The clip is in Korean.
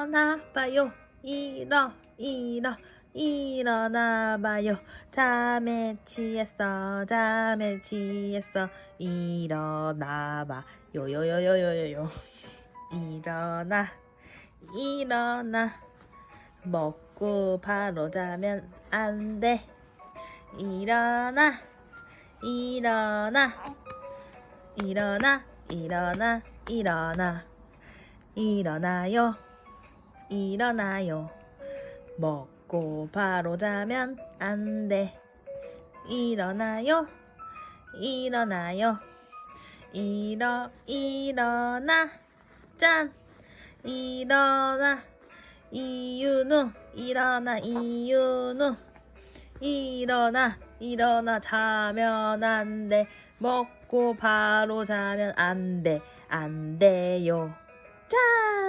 일어나봐요. 일어 일어 일어나봐요. 잠에 취했어 잠에 취했어. 일어나봐 요요요요요요요. 일어나 일어나. 먹고 바로 자면 안 돼. 일어나 일어나. 일어나 일어나 일어나. 일어나요 일어나요. 먹고 바로 자면 안 돼. 일어나요. 일어나요. 일어 일어나. 짠. 일어나. 이윤우 일어나. 이윤우. 일어나. 일어나 자면 안 돼. 먹고 바로 자면 안 돼. 안 돼요. 짠